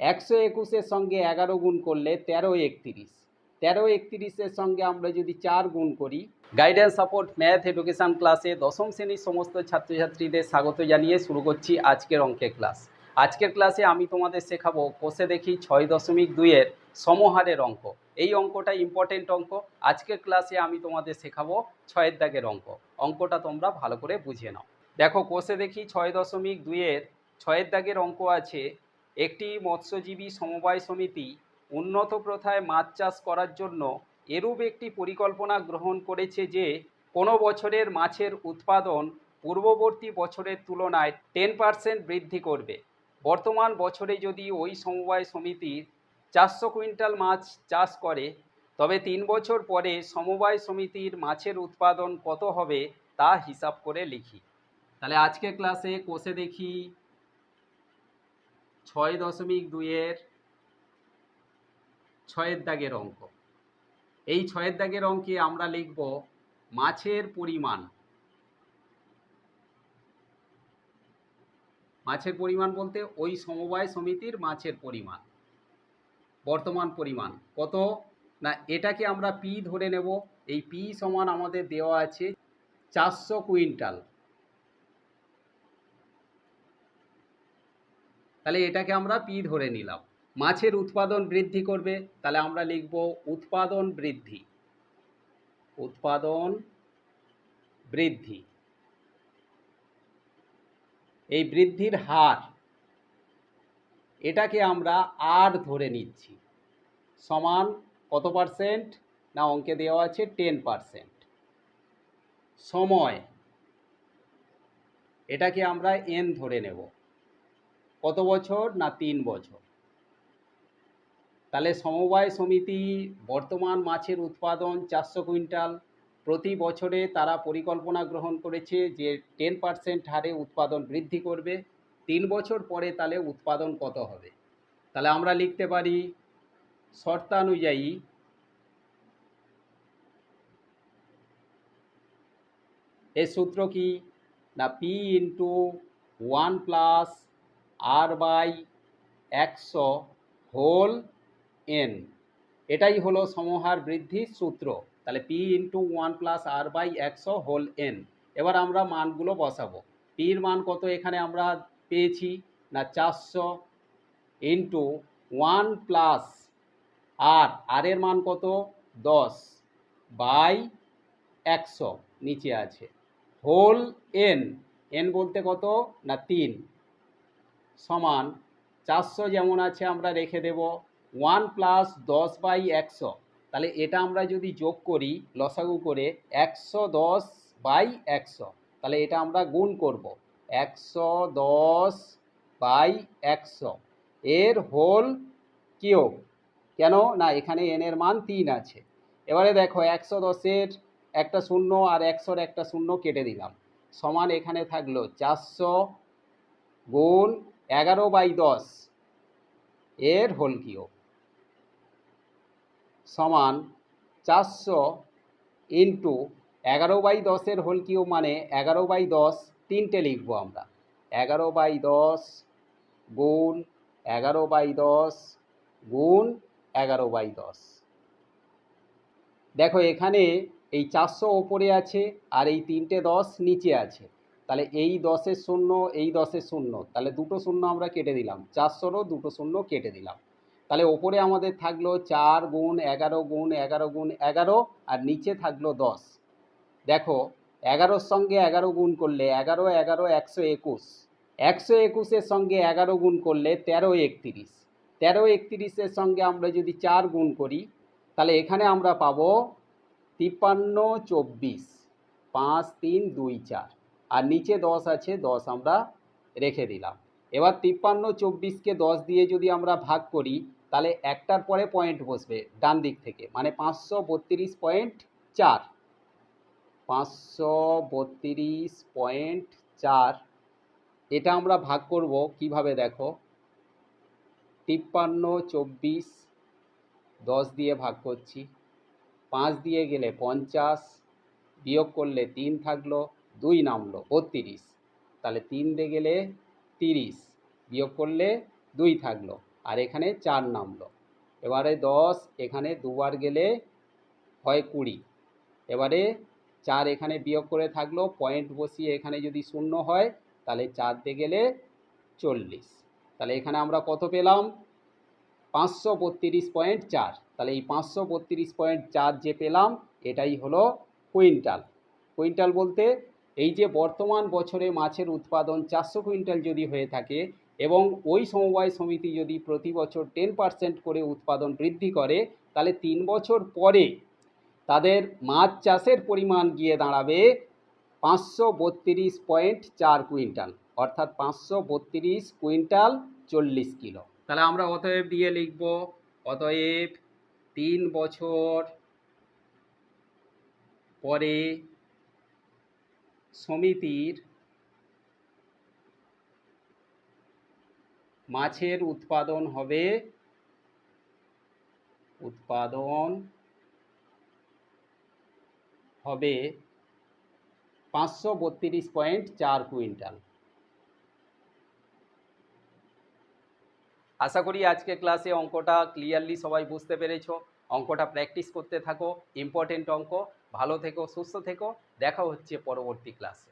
একশো একুশের সঙ্গে এগারো গুণ করলে তেরো একত্রিশ। তেরো একত্রিশের সঙ্গে আমরা যদি চার গুণ করি গাইডেন্স সাপোর্ট ম্যাথ এডুকেশন ক্লাসে দশম শ্রেণির সমস্ত ছাত্রছাত্রীদের স্বাগত জানিয়ে শুরু করছি আজকের অঙ্কের ক্লাস আজকের ক্লাসে আমি তোমাদের শেখাবো কোষে দেখি ছয় দশমিক দুইয়ের সমহারের অঙ্ক। এই অঙ্কটা ইম্পর্টেন্ট অঙ্ক। আজকের ক্লাসে আমি তোমাদের শেখাবো ছয়ের দাগের অঙ্ক। অঙ্কটা তোমরা ভালো করে বুঝে নাও। দেখো কোষে দেখি ছয় দশমিক দুইয়ের ছয়ের দাগের অঙ্ক আছে একটি মৎস্যজীবী সমবায় সমিতি উন্নত প্রথায় মাছ চাষ করার জন্য এরূপ একটি পরিকল্পনা গ্রহণ করেছে যে, কোনো বছরের মাছের উৎপাদন পূর্ববর্তী বছরের তুলনায় টেন পার্সেন্ট বৃদ্ধি করবে। বর্তমান বছরে যদি ওই সমবায় সমিতির চারশো কুইন্টাল মাছ চাষ করে, তবে তিন বছর পরে সমবায় সমিতির মাছের উৎপাদন কত হবে তা হিসাব করে লিখি। তাহলে আজকে ক্লাসে কোষে দেখি। ছয় দশমিক দুইয়ের ছয়ের দাগের অঙ্ক। এই ছয়ের দাগের অঙ্কে আমরা লিখব মাছের পরিমাণ। মাছের পরিমাণ বলতে ওই সমবায় সমিতির মাছের পরিমাণ, বর্তমান পরিমাণ। কত? না, এটাকে আমরা পি ধরে নেব। এই পি সমান আমাদের দেওয়া আছে চারশো কুইন্টাল। তাহলে এটাকে আমরা পি ধরে নিলাম। মাছের উৎপাদন বৃদ্ধি করবে, তাহলে আমরা লিখব উৎপাদন বৃদ্ধি। উৎপাদন বৃদ্ধি। এই বৃদ্ধির হার, এটাকে আমরা আর ধরে নিচ্ছি। সমান কত পার্সেন্ট? না, অঙ্কে দেওয়া আছে টেন পার্সেন্ট। সময়, এটাকে আমরা এন ধরে নেব। কত বছর না তিন বছর? তাহলে সমবায় সমিতি বর্তমান মাছের উৎপাদন চারশো কুইন্টাল, প্রতি বছরে তারা পরিকল্পনা গ্রহণ করেছে যে টেন পার্সেন্ট হারে উৎপাদন বৃদ্ধি করবে, তিন বছর পরে তাহলে উৎপাদন কত হবে? তাহলে আমরা লিখতে পারি শর্তানুযায়ী এর সূত্র কি? না P into one plus R by একশো হোল এন এটাই হলো সমহার বৃদ্ধির সূত্র। তাহলে P into one plus R by একশো হোল এন এবার আমরা মানগুলো বসাবো। পির মান কত এখানে আমরা পেয়েছি? না, চারশো into one plus R R এর মান কত? দশ বাই একশো নিচে আছে। হোল এন এন বলতে কত? না, তিন। সমান চারশো যেমন আছে আমরা রেখে দেব ওয়ান প্লাস দশ বাই একশো। তাহলে এটা আমরা যদি যোগ করি লসাগু করে একশো দশ বাই একশো। তাহলে এটা আমরা গুণ করব একশো দশ বাই একশো। এর হোল কিউব। কেন? না, এখানে এন এর মান তিন আছে। এবারে দেখো একশো দশের একটা শূন্য আর একশোর একটা শূন্য কেটে দিলাম। সমান এখানে থাকল চারশো গুণ এগারো বাই দশ এর হোল কিউব সমান চারশো ইন্টু এগারো বাই দশের হোল কিউব মানে এগারো বাই দশ তিনটে লিখব আমরা। এগারো বাই দশ গুণ এগারো বাই দশ গুণ এগারো বাই দশ। দেখো এখানে এই চারশো ওপরে আছে আর এই তিনটে দশ নিচে আছে। তাহলে এই দশের শূন্য, এই দশের শূন্য, তাহলে দুটো শূন্য আমরা কেটে দিলাম। চারশোরও দুটো শূন্য কেটে দিলাম। তাহলে ওপরে আমাদের থাকল চার গুণ এগারো গুণ এগারো গুণ এগারো, আর নিচে থাকল দশ। দেখো, এগারোর সঙ্গে এগারো গুণ করলে এগারো এগারো, একশো একুশ। একশো একুশের সঙ্গে এগারো গুণ করলে তেরো একতিরিশ। তেরো একতিরিশের সঙ্গে আমরা যদি চার গুণ করি, তাহলে এখানে আমরা পাবো তিপ্পান্ন চব্বিশ। পাঁচ, তিন, দুই, চার। আর নিচে দশ আছে, দশ আমরা রেখে দিলাম। এবার তিপ্পান্ন, চব্বিশকে দশ দিয়ে যদি আমরা ভাগ করি, তাহলে একটার পরে পয়েন্ট বসবে ডান দিক থেকে। মানে পাঁচশো বত্রিশ পয়েন্ট চার। পাঁচশো বত্রিশ পয়েন্ট চার, এটা আমরা ভাগ করব কীভাবে দেখো? তিপ্পান্ন, চব্বিশ, দশ দিয়ে ভাগ করছি। পাঁচ দিয়ে গেলে পঞ্চাশ, বিয়োগ করলে তিন থাকল। দুই নামলো, বত্রিশ। তাহলে তিন গেলে তিরিশ। বিয়োগ করলে দুই থাকল, আর এখানে চার নামলো। এবারে দশ, এখানে দুবার গেলে হয় কুড়ি। এবারে চার এখানে বিয়োগ করে থাকল, পয়েন্ট বসিয়ে এখানে যদি শূন্য হয়, তাহলে চার গেলে চল্লিশ। তাহলে এখানে আমরা কত পেলাম? পাঁচশো বত্রিশ পয়েন্ট চার। তাহলে এই পাঁচশো বত্রিশ পয়েন্ট চার যে পেলাম, এটাই হলো কুইন্টাল। কুইন্টাল বলতে এই যে বর্তমান বছরে মাছের উৎপাদন চারশো কুইন্টাল যদি হয়ে থাকে এবং ওই সমবায় সমিতি যদি প্রতি বছর টেন পার্সেন্ট করে উৎপাদন বৃদ্ধি করে, তাহলে তিন বছর পরে তাদের মাছ চাষের পরিমাণ গিয়ে দাঁড়াবে পাঁচশো বত্রিশ পয়েন্ট চার কুইন্টাল, অর্থাৎ পাঁচশো বত্রিশ কুইন্টাল চল্লিশ কিলো। তাহলে আমরা অতএব দিয়ে লিখব, অতএব তিন বছর পরে সমিতির মাছের উৎপাদন হবে উৎপাদন হবে পাঁচশো বত্রিশ পয়েন্ট চার কুইন্টাল। আশা করি আজকে ক্লাসে অঙ্কটা ক্লিয়ারলি সবাই বুঝতে পেরেছ। অঙ্কটা প্র্যাকটিস করতে থাকো। ইম্পর্টেন্ট অঙ্ক। ভালো থেকো সুস্থ থেকো দেখা হচ্ছে পরবর্তী ক্লাসে